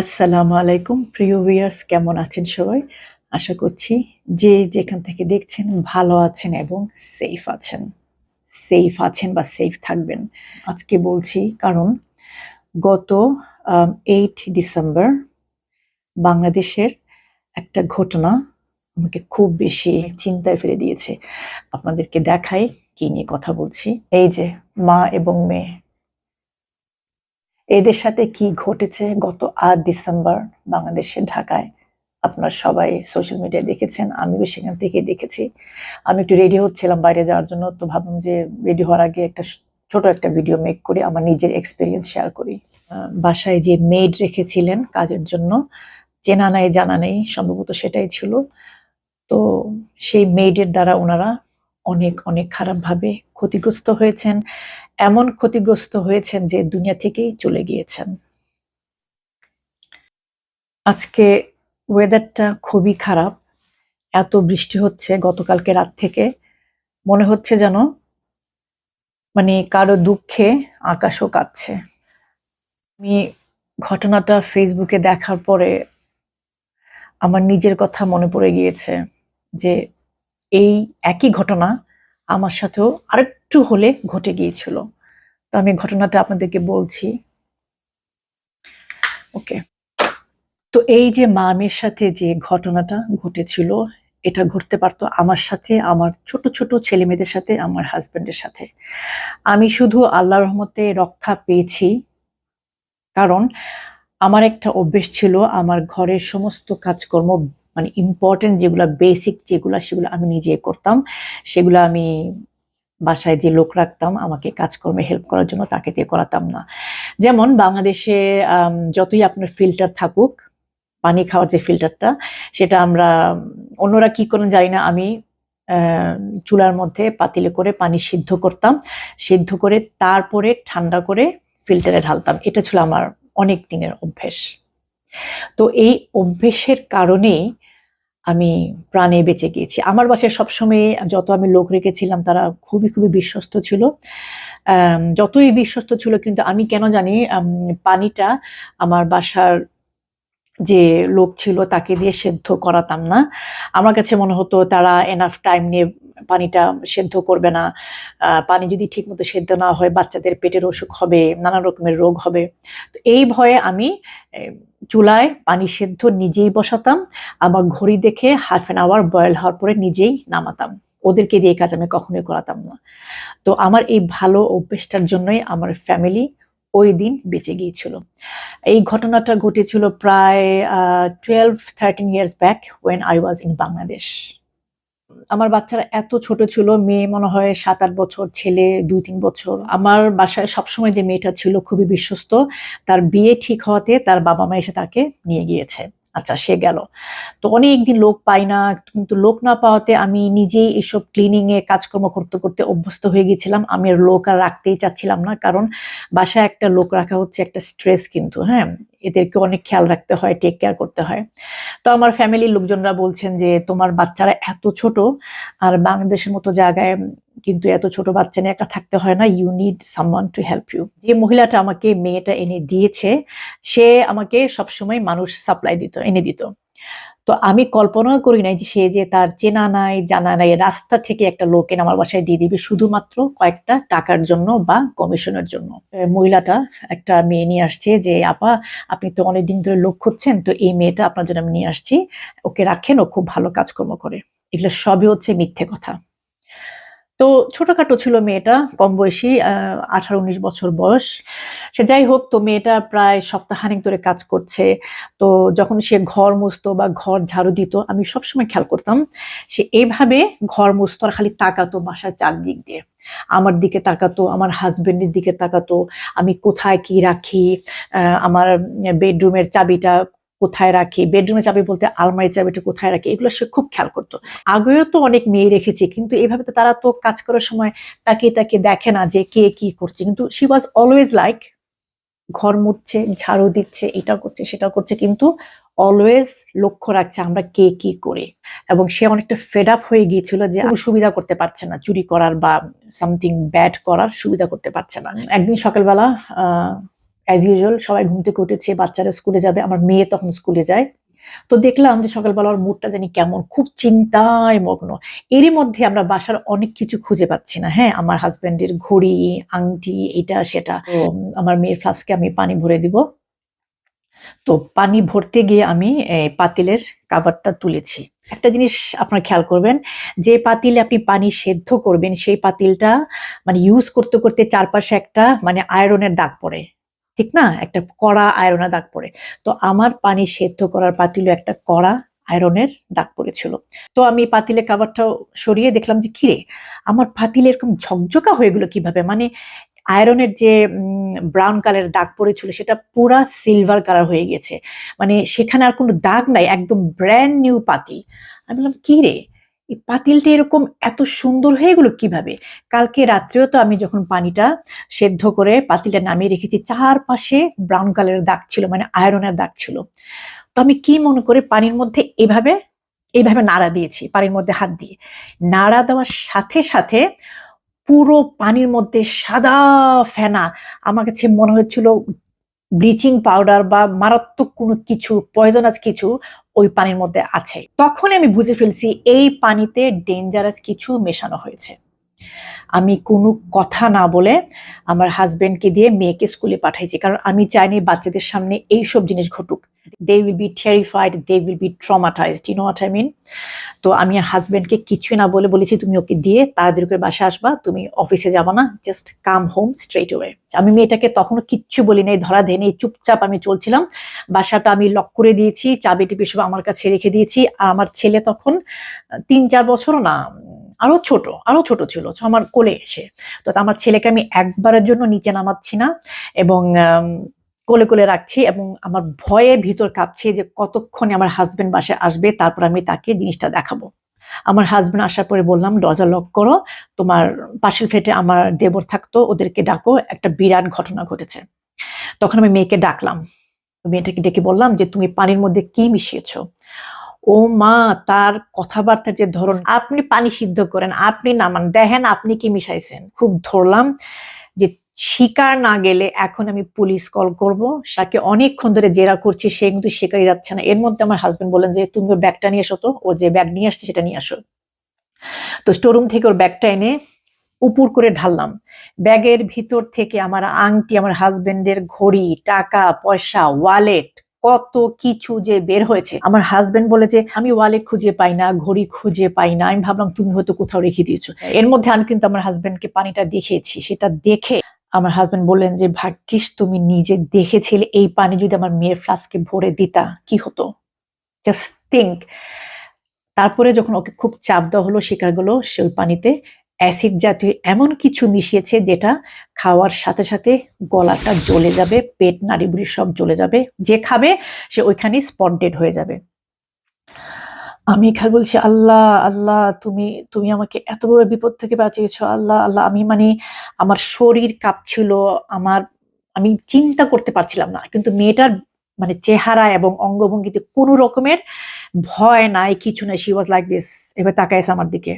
আসসালামু আলাইকুম। প্রিয় ভিউয়ার্স কেমন আছেন সবাই? আশা করছি যে যেখান থেকে দেখছেন ভালো আছেন এবং সেফ আছেন। সেফ আছেন বা সেফ থাকবেন। আজকে বলছি কারণ গত এইট ডিসেম্বর বাংলাদেশের একটা ঘটনা আমাকে খুব বেশি চিন্তায় ফেলে দিয়েছে। আপনাদেরকে দেখাই, কি নিয়ে কথা বলছি। এই যে মা এবং মেয়ে এদের সাথে কি ঘটেছে গত আট ডিসেম্বর বাংলাদেশের ঢাকায়? আপনার সবাই সোশ্যাল মিডিয়ায় দেখেছেন, আমিও সেখান থেকে দেখেছি। আমি একটু রেডি হচ্ছিলাম বাইরে যাওয়ার জন্য, তো ভাবলাম যে রেডি হওয়ার আগে একটা ছোট একটা ভিডিও মেক করি, আমার নিজের এক্সপিরিয়েন্স শেয়ার করি। বাসায় যে মেড রেখেছিলেন কাজের জন্য, চেনা নাই, জানা নেই, সম্ভবত সেটাই ছিল। তো সেই মেডের দ্বারা ওনারা অনেক অনেক খারাপভাবে ক্ষতিগ্রস্ত হয়েছেন। এমন ক্ষতিগ্রস্ত হয়েছেন যে দুনিয়া থেকেই চলে গিয়েছেন। আজকে ওয়েদারটা খুবই খারাপ। এত বৃষ্টি হচ্ছে গতকালকে রাত থেকে। মনে হচ্ছে যেন মানে কারও দুঃখে আকাশও কাঁদছে আমি ঘটনাটা ফেসবুকে দেখার পরে আমার নিজের কথা মনে পড়ে গিয়েছে যে এই একই ঘটনা আমার সাথেও আরেকটু হলে ঘটে গিয়েছিল। তো আমি ঘটনাটা আপনাদেরকে বলছি। ওকে। তো এই যে মামের সাথে যে ঘটনাটা ঘটেছিল, এটা ঘটতে পারতো আমার সাথে, আমার ছোট ছোট ছেলে মেয়েদের সাথে, আমার হাজবেন্ডের সাথে। আমি শুধু আল্লাহ রহমতে রক্ষা পেয়েছি। কারণ আমার একটা অভ্যেস ছিল, আমার ঘরের সমস্ত কাজকর্ম মানে ইম্পর্টেন্ট যেগুলো বেসিক যেগুলো সেগুলো আমি নিজে করতাম, সেগুলো আমি বাসায় যে লোক রাখতাম, আমাকে কাজকর্মে হেল্প করার জন্য তাকে দিয়ে করাতাম না। যেমন বাংলাদেশে যতই আপনার ফিল্টার থাকুক, পানি খাওয়ার যে ফিল্টারটা সেটা আমরা, অন্যরা কি করেন জানি না, আমি চুলার মধ্যে পাতিলে করে পানি সিদ্ধ করতাম, সিদ্ধ করে তারপরে ঠান্ডা করে ফিল্টারে ঢালতাম। এটা ছিল আমার অনেক দিনের অভ্যেস। তো এই অভ্যেসের কারণেই আমি প্রাণে বেঁচে গিয়েছি। আমার বাসায় সবসময় যত আমি লোক রেখেছিলাম, তারা খুবই খুবই বিশ্বস্ত ছিল। যতই বিশ্বস্ত ছিল, কিন্তু আমি কেন জানি পানিটা আমার বাসার যে লোক ছিল তাকে দিয়ে সেদ্ধ করাতাম না। আমার কাছে মনে হতো তারা এনাফ টাইম নিয়ে পানিটা সেদ্ধ করবে না। পানি যদি ঠিকমতো সেদ্ধ না হয়, বাচ্চাদের পেটের অসুখ হবে নানা রকমের রোগ হবে। তো এই ভয়ে আমি চুলায় পানি সেদ্ধ নিজেই বসাতাম, আবার ঘড়ি দেখে হাফ অ্যান আওয়ার বয়েল হওয়ার পরে নিজেই নামাতাম। ওদেরকে দিয়ে কাজ আমি কখনোই করাতাম না। তো আমার এই ভালো অভ্যেসটার জন্যই আমার ফ্যামিলি ওই দিন বেঁচে গিয়েছিল। এই ঘটনাটা ঘটেছিল প্রায় twelve thirteen years back when I was in Bangladesh আমার বাচ্চারা এত ছোট ছিল, মেয়ে মনে হয় সাত আট বছর, ছেলে দুই তিন বছর। আমার বাসায় সবসময় যে মেয়েটা ছিল খুবই বিশ্বস্ত, তার বিয়ে ঠিক হওয়াতে তার বাবা মা এসে তাকে নিয়ে গিয়েছে। আচ্ছা সে গেল। তো অনেকদিন লোক পাই না, কিন্তু লোক না পাওয়াতে আমি নিজেই এসব ক্লিনিং এ কাজকর্ম করতে করতে অভ্যস্ত হয়ে গেছিলাম। আমি আর লোক আর রাখতেই চাচ্ছিলাম না, কারণ বাসায় একটা লোক রাখা হচ্ছে একটা স্ট্রেস কিন্তু হ্যাঁ? এদেরকে অনেক খেয়াল রাখতে হয় টেক কেয়ার করতে হয়। তো আমার ফ্যামিলির লোকজনরা বলছেন যে, তোমার বাচ্চারা এত ছোট, আর বাংলাদেশের মতো জায়গায় কিন্তু এত ছোট বাচ্চা নিয়ে একা থাকতে হয় না you need someone to help you যে মহিলাটা আমাকে, মেয়েটা এনে দিয়েছে, সে আমাকে সবসময় মানুষ সাপ্লাই দিত, এনে দিত। তো আমি কল্পনা করি নাই যে সে যে তার চেনা নাই, জানা নাই, রাস্তা থেকে একটা লোক এনে আমার বাসায় দিয়ে দিবে শুধুমাত্র কয়েকটা টাকার জন্য বা কমিশনের জন্য। মহিলাটা একটা মেয়ে নিয়ে আসছে যে, আপা, আপনি তো অনেক দিন ধরে লোক খুঁজছেন, তো এই মেয়েটা আপনার জন্য আমি নিয়ে আসছি। ওকে রাখেন, ও খুব ভালো কাজকর্ম করে। এগুলো সবই হচ্ছে মিথ্যে কথা। তো ছোটখাটো ছিল মেয়েটা, কম বয়সী আঠারো উনিশ বছর বয়স। সে যাই হোক, তো মেয়েটা প্রায় সপ্তাহানিক ধরে কাজ করছে। তো যখন সে ঘর মুছতো বা ঘর ঝাড়ু দিত, আমি সবসময় খেয়াল করতাম, সে এইভাবে ঘর মুছতো আর খালি তাকাতো বাসার চারদিক দিয়ে। আমার দিকে তাকাতো, আমার হাজবেন্ডের দিকে তাকাতো, আমি কোথায় কি রাখি আমার বেডরুমের চাবিটা কোথায় রাখি বেডরুমের চাবি বলতে আলমারির চাবিটা কোথায় রাখি, এগুলো সে খুব খেয়াল করতো। আগেও তো অনেক মেয়ে রেখেছে, কিন্তু এভাবে তো তারা তো কাজ করার সময় তাকে তাকে দেখে না যে কে কি করছে। কিন্তু শি ওয়াজ অলওয়েজ লাইক ঘর মুছছে, ঝাড়ু দিচ্ছে, এটা করছে, সেটা করছে, কিন্তু অলওয়েজ লক্ষ্য রাখছে আমরা কে কি করে। এবং সে অনেকটা ফেড আপ হয়ে গিয়েছিল যে সুবিধা করতে পারছে না, চুরি করার বা সামথিং ব্যাড করার সুবিধা করতে পারছে না। একদিন সকালবেলা ইউজুয়াল সবাই ঘুম থেকে উঠেছে বাচ্চারা স্কুলে যাবে আমার মেয়ে তখন স্কুলে যায়। তো দেখলাম যে সকালবেলা ওর মুডটা জানি কেমন খুব চিন্তায় মগ্ন। এরই মধ্যে আমরা বাসার অনেক কিছু খুঁজে পাচ্ছি না হ্যাঁ? আমার হাজবেন্ডের ঘড়ি আংটি এটা সেটা। আমার মেয়ের ফ্লাস্কে আমি পানি ভরে দিব। তো পানি ভরতে গিয়ে আমি পাতিলের কাভারটা তুলেছি। একটা জিনিস আপনারা খেয়াল করবেন যে পাতিলে আপনি পানি সেদ্ধ করবেন সেই পাতিলটা মানে ইউজ করতে করতে চারপাশে একটা মানে আয়রনের দাগ পড়ে। ঠিক না? একটা কড়া আয়রনের দাগ পড়ে। তো আমার পানি সেদ্ধ করার পাতিলে একটা কড়া আয়রনের দাগ পড়েছিল। তো আমি পাতিলে কাভারটাও সরিয়ে দেখলাম যে, কিরে, আমার পাতিলে এরকম ঝকঝকা হয়ে গেলো কীভাবে? মানে আয়রনের যে ব্রাউন কালারের দাগ পড়েছিল, সেটা পুরা সিলভার কালার হয়ে গেছে। মানে সেখানে আর কোনো দাগ নাই, একদম ব্র্যান্ড নিউ পাতিল আমি বললাম কি রে এই পাতিলটা এরকম এত সুন্দর হয়ে গেলো কীভাবে? কালকে রাত্রেও তো আমি যখন পানিটা সেদ্ধ করে পাতিলটা নামিয়ে রেখেছি, চারপাশে ব্রাউন কালারের দাগ ছিল মানে আয়রনের দাগ ছিল। তো আমি কি মনে করে পানির মধ্যে এভাবে এইভাবে নাড়া দিয়েছি, পানির মধ্যে হাত দিয়ে? নাড়া দেওয়ার সাথে সাথে পুরো পানির মধ্যে সাদা ফেনা, আমার কাছে মনে হচ্ছিল ব্লিচিং পাউডার বা মারাত্মক কোনো কিছু পয়জনাস কিছু ওই পানির মধ্যে আছে। তখন আমি বুঝে ফেলছি এই পানিতে ডেঞ্জারাস কিছু মেশানো হয়েছে। আমি কোনো কথা না বলে আমার হাজবেন্ডকে দিয়ে মেয়েকে স্কুলে পাঠাইছি। কারণ আমি চাইনি বাচ্চাদের সামনে এই সব জিনিস ঘটুক। They will be terrified they will be traumatised you know I mean তো আমি হাজবেন্ডকে কিছুই না বলে বলেছি, তুমি ওকে দিয়ে তাড়াতাড়ি করে বাসা আসবা, তুমি অফিসে যাবা না just come home straight way আমি মেয়েটাকে তখনও কিচ্ছু বলি নাই, ধরা দেয়নি চুপচাপ আমি চলছিলাম। বাসাটা আমি লক করে দিয়েছি চাবি টিপি সব আমার কাছে রেখে দিয়েছি। আমার ছেলে তখন, তিন চার বছরও না, আরও ছোট আরও ছোট ছিল আমার কোলে এসে। তো আমার ছেলেকে আমি একবারের জন্য নিচে নামাচ্ছি না এবং কোলে কোলে রাখছি এবং আমার ভয়ে ভিতর কাঁপছে যে কতক্ষণে আমার হাজবেন্ড বাসায় আসবে, তারপর আমি তাকে জিনিসটা দেখাবো। আমার হাজবেন্ড আসার পরে বললাম, দরজা লক করো, তোমার পাশের ফ্লেটে আমার দেবর থাকতো, ওদেরকে ডাকো, একটা বিরাট ঘটনা ঘটেছে। তখন আমি মেয়েকে ডাকলাম। মেয়েটাকে ডেকে বললাম যে, তুমি পানির মধ্যে কি মিশিয়েছো? ও মা, তার কথাবার্তার যে ধরন আপনি পানি সিদ্ধ করেন, আপনি নামান, দেখেন আপনি কি মিশাইছেন। খুব ধরলাম যে শিকার না গেলে এখন আমি পুলিশ কল করব। তাকে অনেকক্ষণ ধরে জেরা করছি, সে কিন্তু শিকারই যাচ্ছে না। এর মধ্যে আমার হাজবেন্ড বলেন যে, তুমি ওর ব্যাগটা নিয়ে এসো তো, ও যে ব্যাগ নিয়ে আসছে সেটা নিয়ে আসো। তো স্টোরুম থেকে ওর ব্যাগটা এনে উপুর করে ঢাললাম। ব্যাগের ভিতর থেকে আমার আংটি, আমার হাজবেন্ডের ঘড়ি, টাকা, পয়সা ওয়ালেট কত কিছু যে বের হয়েছে। আমার হাজবেন্ড বলে যে, আমি ওয়ালেট খুঁজে পাই না, ঘড়ি খুঁজে পাই না। আমি ভাবলাম, তুমি হয়তো কোথাও রেখে দিয়েছ। এর মধ্যে আমি কিন্তু আমার হাজবেন্ডকে পানিটা দেখিয়েছি। সেটা দেখে আমার হাজব্যান্ড বললেন যে, ভাগ্যিস তুমি নিজে দেখেছিলে এই পানি যদি আমার মেয়ের ফ্লাস্কে ভরে দিতা, কি হতো? জাস্ট থিঙ্ক তারপরে যখন ওকে খুব চাপ দেওয়া হলো শিকারগুলো সে ওই পানিতে। অ্যাসিড জাতীয় এমন কিছু মিশিয়েছে যেটা খাওয়ার সাথে সাথে গলাটা জ্বলে যাবে, পেট নাড়িবুড়ি সব জ্বলে যাবে। যে খাবে, সে ওইখানেই স্পট ডেড হয়ে যাবে। আমি খালি বলছি, আল্লাহ আল্লাহ, তুমি তুমি আমাকে এত বড় বিপদ থেকে বাঁচিয়েছো। আল্লাহ আল্লাহ, আমি মানে আমার শরীর কাঁপছিল, আমার, আমি চিন্তা করতে পারছিলাম না। কিন্তু মেয়েটার মানে চেহারা এবং অঙ্গভঙ্গিতে কোনো রকমের ভয় নাই, কিছু নাই। শি ওয়াজ লাইক দিস এবার তাকাইছে আমার দিকে।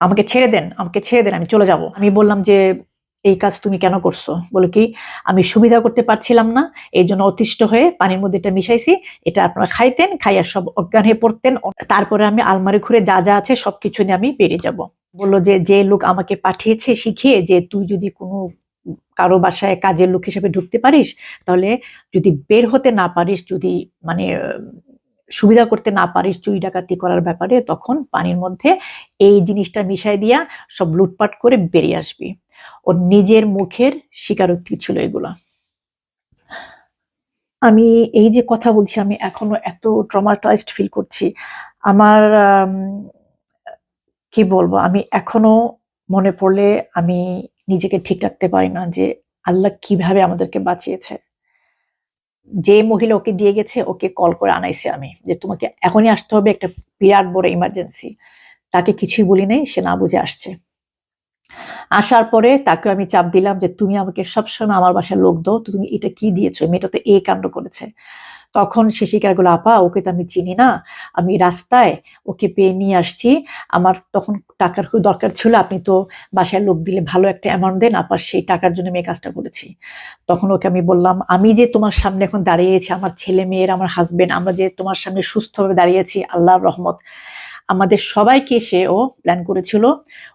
আমাকে ছেড়ে দেন, আমাকে ছেড়ে দেন, আমি চলে যাব। আমি বললাম যে এই কাজ তুমি কেন করছ? বলে কি, আমি সুবিধা করতে পারছিলাম না, এই জন্য অতিষ্ঠ হয়ে পানির মধ্যে এটা মিশাইছি, এটা আপনারা খাইতেন, খাইয়া সব অজ্ঞান হয়ে পড়তেন, তারপরে আমি আলমারি ঘুরে যা যা আছে সব কিছু নিয়ে আমি বেরিয়ে যাব। বলল যে যে লোক আমাকে পাঠিয়েছে শিখিয়ে যে, তুই যদি কোনো কারও বাসায় কাজের লোক হিসেবে ঢুকতে পারিস, তাহলে যদি বের হতে না পারিস, যদি মানে সুবিধা করতে না পারিস চুরি ডাকাতি করার ব্যাপারে, তখন পানির মধ্যে এই জিনিসটা মিশাই দিয়া সব লুটপাট করে বেরিয়ে আসবি। ওর নিজের মুখের স্বীকারোক্তি ছিল এগুলা। আমি এই যে কথা বলছি আমি এখনও এত ট্রমাটাইজড ফিল করছি। আমার আম, কি বলব আমি এখনও মনে পড়লে আমি নিজেকে ঠিক রাখতে পারি না যে আল্লাহ কীভাবে আমাদেরকে বাঁচিয়েছে। যে মহিলা ওকে দিয়ে গেছে ওকে কল করে আনাইছে আমি যে তোমাকে এখনই আসতে হবে একটা বিরাট বড় ইমার্জেন্সি তাকে কিছুই বলি নাই সে না বুঝে আসছে। আসার পরে তাকে আমি চাপ দিলাম যে, তুমি আমাকে সবসময় আমার বাসায় লোক দাও, তো তুমি এটা কি দিয়েছ? মেয়েটা তো এই কাণ্ড করেছে। তখন সে শিকারগুলো আপা, ওকে তো আমি চিনি না। আমি রাস্তায় ওকে পেয়ে নিয়ে আসছি। আমার তখন টাকার খুব দরকার ছিল। আপনি তো বাসায় লোক দিলে ভালো একটা অ্যামাউন্ট দেন। আপা, সেই টাকার জন্য আমি এই কাজটা করেছি। তখন ওকে আমি বললাম, আমি যে তোমার সামনে এখন দাঁড়িয়েছি, আমার ছেলে মেয়ের, আমার হাজবেন্ড আমরা যে তোমার সামনে সুস্থভাবে দাঁড়িয়েছি, আল্লাহর রহমত আমাদের সবাইকে সে ও প্ল্যান করেছিল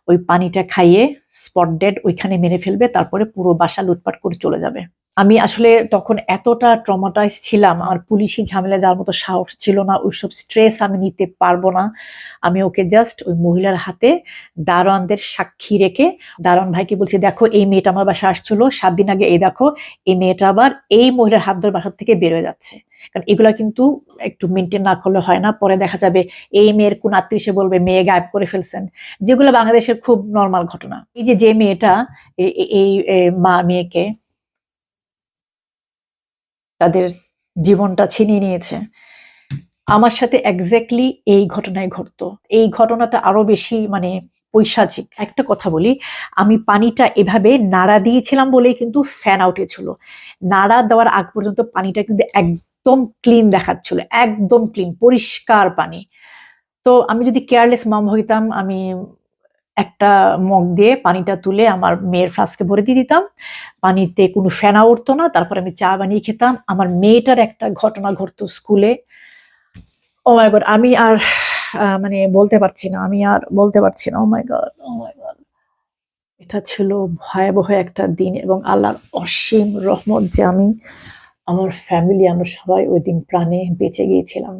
ওই পানিটা খাইয়ে স্পট ডেড ওইখানে মেরে ফেলবে, তারপরে পুরো বাসা লুটপাট করে চলে যাবে। আমি আসলে তখন এতটা ট্রমাটাইজ ছিলাম আমার পুলিশি ঝামেলা যাওয়ার মতো সাহস ছিল না, ওইসব স্ট্রেস আমি নিতে পারব না। আমি ওকে জাস্ট ওই মহিলার হাতে দারোয়ানদের সাক্ষী রেখে, দারোয়ান ভাইকে বলছি, দেখো, এই মেয়েটা আমার বাসা আসছিল, সাত দিন আগে, এই দেখো, এই মেয়েটা আবার এই মহিলার হাত ধরে বাসার থেকে বেরোয় যাচ্ছে। কারণ এগুলা কিন্তু একটু মেনটেন না করলে হয় না, পরে দেখা যাবে এই মেয়ের কোন আত্মীয় এসে বলবে, মেয়ে গায়েব করে ফেলছেন। যেগুলো বাংলাদেশের খুব নর্মাল ঘটনা। এই যে যে মেয়েটা এই মা, মেয়েকে তাদের জীবনটা ছিনিয়ে নিয়েছে। আমার সাথে এক্স্যাক্টলি এই ঘটনায় ঘটতো। এই ঘটনাটা আরও বেশি মানে পৈশাচিক। একটা কথা বলি, আমি পানিটা এভাবে নাড়া দিয়েছিলাম বলেই কিন্তু ফ্যান আউটে ছিল। নাড়া দেওয়ার আগ পর্যন্ত পানিটা কিন্তু একদম ক্লিন দেখাচ্ছিল, একদম ক্লিন পরিষ্কার পানি। তো আমি যদি কেয়ারলেস মাম হইতাম, আমি একটা মগ দিয়ে পানিটা তুলে আমার মেয়ের ফ্লাস্কে ভরে দিয়ে দিতাম। পানিতে কোনো ফেনা উঠতো না, তারপর আমি চা বানিয়ে খেতাম। আমার মেয়েটার একটা ঘটনা ঘটতো স্কুলে। ও মাই গড, আমি আর মানে বলতে পারছি না, আমি আর বলতে পারছি না। Oh my God, oh my God. এটা ছিল ভয়াবহ একটা দিন এবং আল্লাহর অসীম রহমত যে আমি, আমার ফ্যামিলি, আমরা সবাই ওই দিন প্রাণে বেঁচে গিয়েছিলাম।